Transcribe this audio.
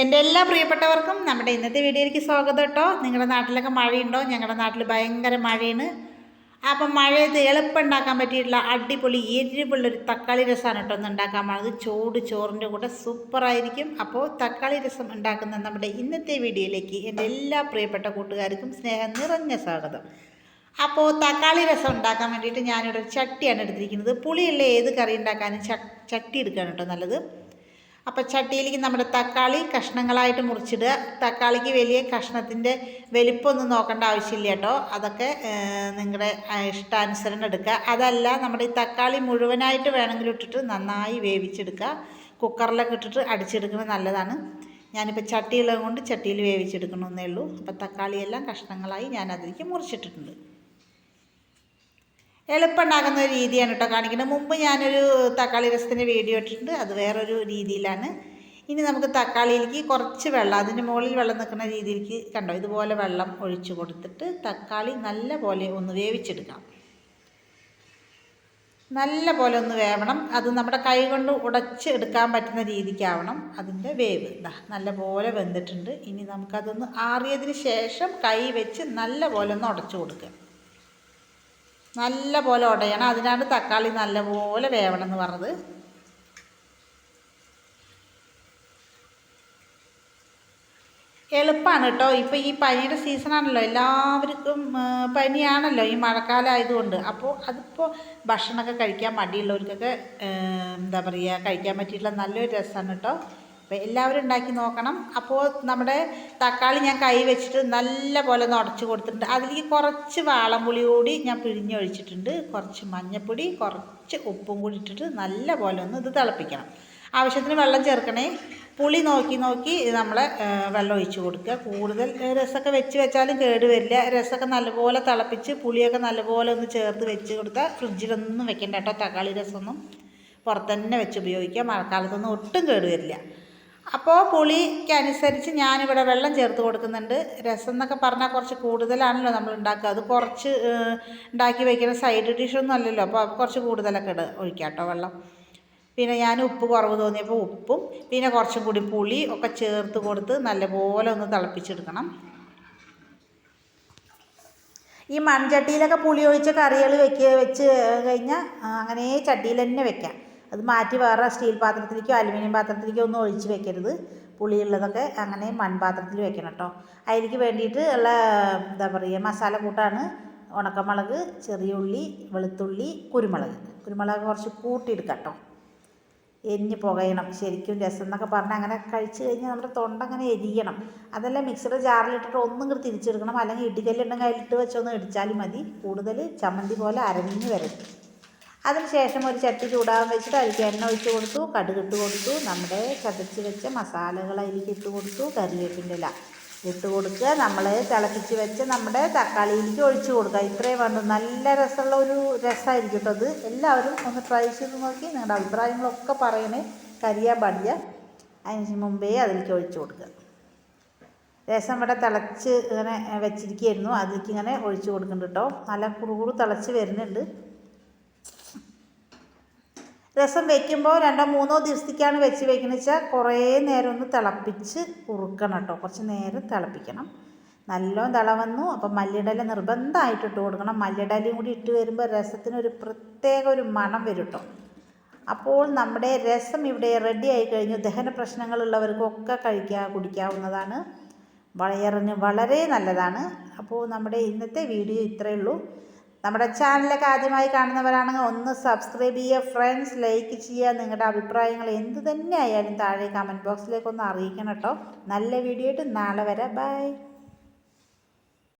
എന്റെ എല്ലാ പ്രിയപ്പെട്ടവർക്കും നമ്മുടെ ഇന്നത്തെ വീഡിയോയിലേക്ക് സ്വാഗതം കേട്ടോ. നിങ്ങളുടെ നാട്ടിലൊക്കെ മഴയുണ്ടോ? ഞങ്ങളുടെ നാട്ടിൽ ഭയങ്കര മഴയാണ്. അപ്പം മഴയത്ത് എളുപ്പം ഉണ്ടാക്കാൻ പറ്റിയിട്ടുള്ള അടിപൊളി എരിവുള്ളൊരു തക്കാളി രസമാണ് കേട്ടോ ഒന്ന് ഉണ്ടാക്കാൻ പോകുന്നത്. ചൂട് ചോറിന്റെ കൂടെ സൂപ്പറായിരിക്കും. അപ്പോൾ തക്കാളി രസം ഉണ്ടാക്കുന്ന നമ്മുടെ ഇന്നത്തെ വീഡിയോയിലേക്ക് എന്റെ എല്ലാ പ്രിയപ്പെട്ട കൂട്ടുകാർക്കും സ്നേഹം നിറഞ്ഞ സ്വാഗതം. അപ്പോൾ തക്കാളി രസം ഉണ്ടാക്കാൻ വേണ്ടിയിട്ട് ഞാനിവിടെ ഒരു ചട്ടിയാണ് എടുത്തിരിക്കുന്നത്. പുളിയുള്ള ഏത് കറി ഉണ്ടാക്കാനും ചട്ടി എടുക്കുകയാണ് കേട്ടോ നല്ലത്. അപ്പോൾ ചട്ടിയിലേക്ക് നമ്മുടെ തക്കാളി കഷ്ണങ്ങളായിട്ട് മുറിച്ചിടുക. തക്കാളിക്ക് വലിയ കഷ്ണത്തിന്റെ വലിപ്പമൊന്നും നോക്കേണ്ട ആവശ്യമില്ല കേട്ടോ. അതൊക്കെ നിങ്ങളുടെ ഇഷ്ടാനുസരണം എടുക്കുക. അതല്ല നമ്മുടെ ഈ തക്കാളി മുഴുവനായിട്ട് വേണമെങ്കിൽ ഇട്ടിട്ട് നന്നായി വേവിച്ചെടുക്കുക. കുക്കറിലൊക്കെ ഇട്ടിട്ട് അടിച്ചെടുക്കുന്നത് നല്ലതാണ്. ഞാനിപ്പോൾ ചട്ടിയുള്ളത് കൊണ്ട് ചട്ടിയിൽ വേവിച്ചെടുക്കണമെന്നേ ഉള്ളൂ. അപ്പോൾ തക്കാളിയെല്ലാം കഷ്ണങ്ങളായി ഞാൻ അതിലേക്ക് മുറിച്ചിട്ടിട്ടുണ്ട്. എളുപ്പം ഉണ്ടാക്കുന്ന ഒരു രീതിയാണ് കേട്ടോ കാണിക്കുന്നത്. മുമ്പ് ഞാനൊരു തക്കാളി രസത്തിന്റെ വീഡിയോ ഇട്ടിട്ടുണ്ട്. അത് വേറൊരു രീതിയിലാണ്. ഇനി നമുക്ക് തക്കാളിയിലേക്ക് കുറച്ച് വെള്ളം അതിന്റെ മുകളിൽ വെള്ളം നിൽക്കുന്ന രീതിയിലേക്ക് കണ്ടോ? ഇതുപോലെ വെള്ളം ഒഴിച്ചു കൊടുത്തിട്ട് തക്കാളി നല്ല പോലെ ഒന്ന് വേവിച്ചെടുക്കാം. നല്ല പോലെ ഒന്ന് വേവണം. അത് നമ്മുടെ കൈ കൊണ്ട് ഉടച്ച് എടുക്കാൻ പറ്റുന്ന രീതിക്കാവണം അതിന്റെ വേവ്. ഇതാ നല്ല പോലെ വെന്തിട്ടുണ്ട്. ഇനി നമുക്കതൊന്ന് ആറിയതിന് ശേഷം കൈ വെച്ച് നല്ല പോലെ ഒന്ന് ഉടച്ചു കൊടുക്കുക നല്ല പോലെ ഉടയണം അതിനാണ് തക്കാളി നല്ല പോലെ വേവണം എന്ന് പറഞ്ഞത്. എളുപ്പമാണ് കേട്ടോ ഇപ്പോൾ ഈ പനിയുടെ സീസണാണല്ലോ എല്ലാവർക്കും പനിയാണല്ലോ ഈ മഴക്കാലം ആയതുകൊണ്ട്. അപ്പോൾ അതിപ്പോൾ ഭക്ഷണമൊക്കെ കഴിക്കാൻ മടിയുള്ളവർക്കൊക്കെ എന്താ പറയുക കഴിക്കാൻ പറ്റിയിട്ടുള്ള നല്ലൊരു രസമാണ് കേട്ടോ അപ്പോൾ എല്ലാവരും ഉണ്ടാക്കി നോക്കണം. അപ്പോൾ നമ്മുടെ തക്കാളി ഞാൻ കൈ വെച്ചിട്ട് നല്ല പോലെ ഒന്ന് ഉടച്ച് കൊടുത്തിട്ടുണ്ട്. അതിലേക്ക് കുറച്ച് വാളംപുളി കൂടി ഞാൻ പിഴിഞ്ഞൊഴിച്ചിട്ടുണ്ട്. കുറച്ച് മഞ്ഞൾപ്പൊടി കുറച്ച് ഉപ്പും കൂടി ഇട്ടിട്ട് നല്ല പോലെ ഒന്ന് ഇത് തിളപ്പിക്കണം. ആവശ്യത്തിന് വെള്ളം ചേർക്കണേ. പുളി നോക്കി നോക്കി നമ്മൾ വെള്ളം ഒഴിച്ചു കൊടുക്കുക. കൂടുതൽ രസമൊക്കെ വെച്ച് വെച്ചാലും കേട് വരില്ല. രസമൊക്കെ നല്ലപോലെ തിളപ്പിച്ച് പുളിയൊക്കെ നല്ലപോലെ ഒന്ന് ചേർത്ത് വെച്ച് കൊടുത്താൽ ഫ്രിഡ്ജിലൊന്നും വെക്കണ്ട കേട്ടോ തക്കാളി രസമൊന്നും. പുറത്തുതന്നെ വെച്ച് ഉപയോഗിക്കുക. മഴക്കാലത്തൊന്നും ഒട്ടും കേട് വരില്ല. അപ്പോൾ പുളിക്കനുസരിച്ച് ഞാനിവിടെ വെള്ളം ചേർത്ത് കൊടുക്കുന്നുണ്ട്. രസം എന്നൊക്കെ പറഞ്ഞാൽ കുറച്ച് കൂടുതലാണല്ലോ നമ്മൾ ഉണ്ടാക്കുക. അത് കുറച്ച് ഉണ്ടാക്കി വയ്ക്കുന്ന സൈഡ് ഡിഷൊന്നും അല്ലല്ലോ. അപ്പോൾ കുറച്ച് കൂടുതലൊക്കെ ഇട ഒഴിക്കാം വെള്ളം. പിന്നെ ഞാൻ ഉപ്പ് കുറവ് തോന്നിയപ്പോൾ ഉപ്പും പിന്നെ കുറച്ചും കൂടി പുളി ഒക്കെ ചേർത്ത് കൊടുത്ത് നല്ലപോലെ ഒന്ന് തിളപ്പിച്ചെടുക്കണം. ഈ മൺചട്ടിയിലൊക്കെ പുളി ഒഴിച്ച കറികൾ വെക്കുക വെച്ച് കഴിഞ്ഞാൽ അങ്ങനെ ചട്ടിയിൽ തന്നെ വെക്കാം. അത് മാറ്റി വേറെ സ്റ്റീൽ പാത്രത്തിലേക്കോ അലുമിനിയം പാത്രത്തിലേക്കോ ഒന്നും ഒഴിച്ച് വെക്കരുത്. പുളിയുള്ളതൊക്കെ അങ്ങനെ മൺപാത്രത്തിൽ വെക്കണം കേട്ടോ. അതിലേക്ക് വേണ്ടിയിട്ട് ഉള്ള എന്താ പറയുക മസാല കൂട്ടാണ് ഉണക്കമുളക് ചെറിയ ഉള്ളി വെളുത്തുള്ളി കുരുമുളക്. കുരുമുളക് കുറച്ച് കൂട്ടിയെടുക്കാം കേട്ടോ. എരിഞ്ഞ് പുകയണം. ശരിക്കും രസം എന്നൊക്കെ പറഞ്ഞാൽ അങ്ങനെ കഴിച്ച് കഴിഞ്ഞാൽ നമ്മുടെ തൊണ്ട അങ്ങനെ എരിയണം. അതെല്ലാം മിക്സിയുടെ ജാറിലിട്ടിട്ട് ഒന്നും കൂടി തിരിച്ചെടുക്കണം. അല്ലെങ്കിൽ ഇടികല്ലുണ്ടെങ്കിൽ അതിലിട്ട് വെച്ചൊന്ന് ഇടിച്ചാലും മതി. കൂടുതൽ ചമ്മന്തി പോലെ അരഞ്ഞ് വരരുത്. അതിനുശേഷം ഒരു ചട്ടി ചൂടാകാൻ വെച്ചിട്ട് അതിലേക്ക് എണ്ണ ഒഴിച്ച് കൊടുത്തു കടുകിട്ട് കൊടുത്തു നമ്മുടെ ചതച്ച് വെച്ച മസാലകൾ അതിലേക്ക് ഇട്ട് കൊടുത്തു കറിവേപ്പിന്റെ ഇല ഇട്ട് കൊടുക്കുക. നമ്മൾ തിളപ്പിച്ച് വെച്ച് നമ്മുടെ തക്കാളിയിലേക്ക് ഒഴിച്ച് കൊടുക്കുക. ഇത്രയും വേണ്ടു നല്ല രസമുള്ള ഒരു രസമായിരിക്കും കേട്ടോ അത്. എല്ലാവരും ഒന്ന് ട്രൈ ചെയ്ത് നോക്കി. നിങ്ങളുടെ അഭിപ്രായങ്ങളൊക്കെ പറയണേ. കരിയാൻ പാടില്ല അതിന് മുമ്പേ അതിലേക്ക് ഒഴിച്ച് കൊടുക്കുക. രസം ഇവിടെ തിളച്ച് ഇങ്ങനെ വെച്ചിരിക്കുകയായിരുന്നു. അതിലേക്ക് ഇങ്ങനെ ഒഴിച്ച് കൊടുക്കുന്നുണ്ട് കേട്ടോ. നല്ല കുറുകുറു തിളച്ച് വരുന്നുണ്ട്. രസം വെക്കുമ്പോൾ രണ്ടോ മൂന്നോ ദിവസത്തേക്കാണ് വെച്ച് വെക്കുന്നത് വെച്ചാൽ കുറേ നേരം ഒന്ന് തിളപ്പിച്ച് കുറുക്കണം കേട്ടോ. കുറച്ച് നേരം തിളപ്പിക്കണം. നല്ലോണം തിളവന്നു. അപ്പം മല്ലിടല നിർബന്ധമായിട്ട് ഇട്ട് കൊടുക്കണം. മല്ലിടലയും കൂടി ഇട്ട് വരുമ്പോൾ രസത്തിന് ഒരു പ്രത്യേക ഒരു മണം വരും കേട്ടോ. അപ്പോൾ നമ്മുടെ രസം ഇവിടെ റെഡി ആയി കഴിഞ്ഞു. ദഹന പ്രശ്നങ്ങളുള്ളവർക്കൊക്കെ കഴിക്കുക കുടിക്കാവുന്നതാണ്. വളയറിന് വളരെ നല്ലതാണ്. അപ്പോൾ നമ്മുടെ ഇന്നത്തെ വീഡിയോ ഇത്രയേ ഉള്ളൂ. നമ്മുടെ ചാനലൊക്കെ ആദ്യമായി കാണുന്നവരാണെങ്കിൽ ഒന്ന് സബ്സ്ക്രൈബ് ചെയ്യുക ഫ്രണ്ട്സ് ലൈക്ക് ചെയ്യുക. നിങ്ങളുടെ അഭിപ്രായങ്ങൾ എന്ത് തന്നെ ആയാലും താഴെ കമന്റ് ബോക്സിലേക്ക് ഒന്ന് അറിയിക്കണം കേട്ടോ നല്ല വീഡിയോ ആയിട്ട് നാളെ വരെ. ബൈ